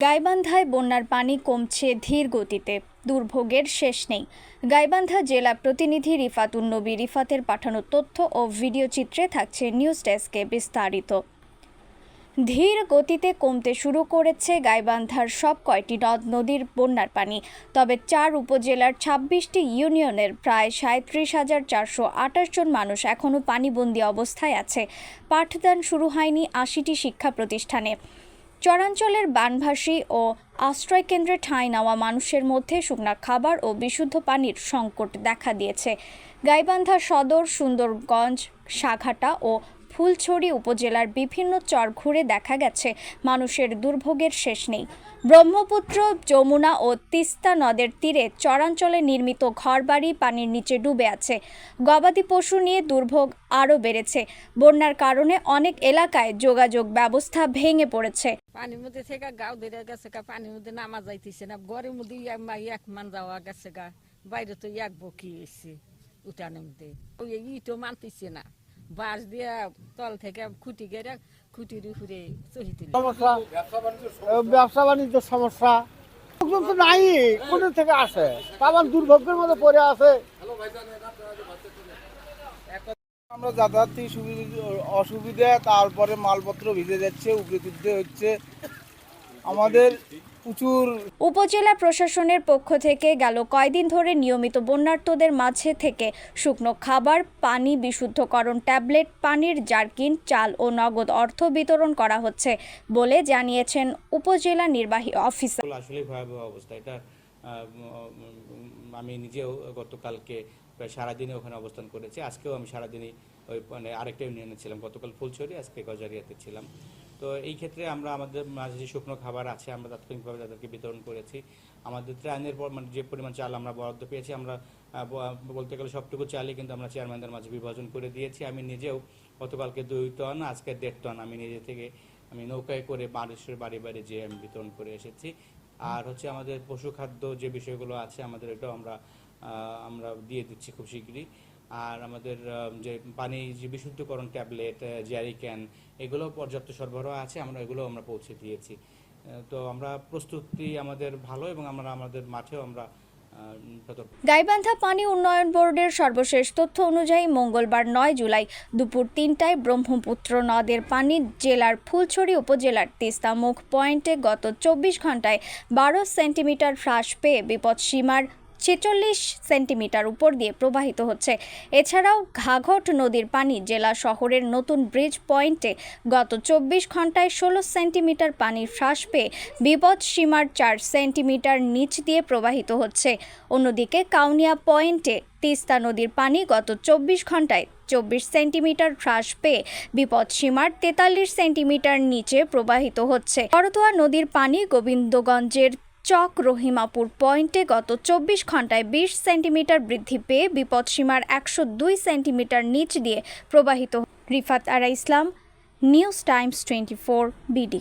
গাইবান্ধায় বন্যার পানি কমছে ধীর গতিতে, দুর্ভোগের শেষ নেই। গাইবান্ধা জেলা প্রতিনিধি রিফাতুন নবী রিফাতের পাঠানো তথ্য ও ভিডিও চিত্রে থাকছে নিউজ ডেস্কে বিস্তারিত। ধীর গতিতে কমতে শুরু করেছে গাইবান্ধার সব কয়টি নদ নদীর বন্যার পানি, তবে চার উপজেলার ছাব্বিশটি ইউনিয়নের প্রায় সাঁত্রিশ হাজার চারশো আঠাশ জন মানুষ এখনও পানিবন্দী অবস্থায় আছে। পাঠদান শুরু হয়নি আশিটি শিক্ষা প্রতিষ্ঠানে। চরাঞ্চলের বানভাসী ও আশ্রয়কেন্দ্রে ঠাঁই নেওয়া মানুষের মধ্যে শুকনা খাবার ও বিশুদ্ধ পানির সংকট দেখা দিয়েছে। গাইবান্ধা সদর, সুন্দরগঞ্জ, সাঘাটা ও ফুলছড়ি উপজেলার বিভিন্ন চর ঘুরে দেখা গেছে। মানুষের দুর্ভোগের শেষ নেই। ব্রহ্মপুত্র, যমুনা ও তিস্তা নদের তীরে চরাঞ্চলে নির্মিত ঘরবাড়ি পানির নিচে ডুবে আছে। গবাদি পশু নিয়ে দুর্ভোগ আরও বেড়েছে। বন্যার কারণে অনেক এলাকায় যোগাযোগ ব্যবস্থা ভেঙে পড়েছে। পানির মধ্যে থেকে গাও ধরে গেছে গা, পানির মধ্যে নামা যাইতেছে না। ঘরের মধ্যে এক মান যাওয়া গেছে গা। বাইরে তো এক বকি হয়েছে উঠানের মধ্যে। ওই ইটো মানতেছে না। বাঁশ দিয়ে তল থেকে খুঁটি গেড়ে খুঁটির উপরে চহিতে সমস্যা? ব্যবসা বাণিজ্য সমস্যা? লোকজন তো নাই কোন থেকে আসে? আমার দুর্ভোগের মধ্যে পড়ে আছে। আমরা যাতায়াত অসুবিধা তারপরে মালপত্র ভিজে যাচ্ছে উপরে তুলতে হচ্ছে। আমাদের প্রচুর উপজেলা প্রশাসনের পক্ষ থেকে গেল কয়দিন ধরে নিয়মিত বন্যার্তদের মাঝে থেকে শুকনো খাবার পানি বিশুদ্ধকরণ ট্যাবলেট পানির জার্কিন চাল ও নগদ অর্থ বিতরণ করা হচ্ছে বলে জানিয়েছেন উপজেলা নির্বাহী অফিসার। আসলে ভয়াবহ অবস্থা। এটা আমি নিজেও গতকালকে প্রায় সারাদিনে ওখানে অবস্থান করেছি। আজকেও আমি সারাদিনই ওই মানে আরেকটা ইউনিয়নে ছিলাম। গতকাল ফুলছড়ি আজকে গজারিয়াতে ছিলাম। তো এই ক্ষেত্রে আমরা আমাদের মাঝে যে শুকনো খাবার আছে, আমরা তাৎক্ষণিকভাবে তাদেরকে বিতরণ করেছি। আমাদের ত্রাণের পর মানে যে পরিমাণ চাল আমরা বরাদ্দ পেয়েছি, আমরা বলতে গেলে সবটুকু চালই কিন্তু আমরা চেয়ারম্যানদের মাঝে বিভাজন করে দিয়েছি। আমি নিজেও গতকালকে দুই টন, আজকে দেড় টন। আমি নিজে থেকে, আমি নৌকায় করে মানুষের বাড়ি বাড়ি যেয়ে আমি বিতরণ করে এসেছি। আর হচ্ছে আমাদের পশু খাদ্য যে বিষয়গুলো আছে, আমাদের এটাও আমরা আমরা দিয়ে দিচ্ছি খুব শীঘ্রই আর আমাদের যে পানি, যে বিশুদ্ধকরণ ট্যাবলেট জিয়ারি ক্যান এগুলো পর্যাপ্ত সরবরাহ আছে, আমরা এগুলো আমরা পৌঁছে দিয়েছি। তো আমরা প্রস্তুতি আমাদের ভালো এবং আমরা আমাদের মাঠেও আমরা গাইবান্ধা পানি উন্নয়ন বোর্ডের সর্বশেষ তথ্য অনুযায়ী মঙ্গলবার নয় জুলাই দুপুর তিনটায় ব্রহ্মপুত্র নদের পানি জেলার ফুলছড়ি উপজেলার তিস্তামুখ পয়েন্টে গত চব্বিশ ঘন্টায় বারো সেন্টিমিটার হ্রাস পেয়ে বিপদ সীমার ছেচল্লিশ সেন্টিমিটার উপর দিয়ে প্রবাহিত হচ্ছে। এছাড়াও ঘাঘট নদীর পানি জেলা শহরের নতুন ব্রিজ পয়েন্টে গত চব্বিশ ঘন্টায় ষোলো সেন্টিমিটার পানি হ্রাস পেয়ে বিপদ সীমার চার সেন্টিমিটার নিচ দিয়ে প্রবাহিত হচ্ছে। অন্যদিকে কাউনিয়া পয়েন্টে তিস্তা নদীর পানি গত চব্বিশ ঘন্টায় চব্বিশ সেন্টিমিটার হ্রাস পেয়ে বিপদ সীমার তেতাল্লিশ সেন্টিমিটার নিচে প্রবাহিত হচ্ছে। করতোয়া নদীর পানি গোবিন্দগঞ্জের চক রহিমাপুর পয়েন্টে গত চব্বিশ ঘন্টায় বিশ সেন্টিমিটার বৃদ্ধি পেয়ে বিপদসীমার একশো দুই সেন্টিমিটার নিচ দিয়ে প্রবাহিত Rifat Ara Islam, news times twenty four, BD.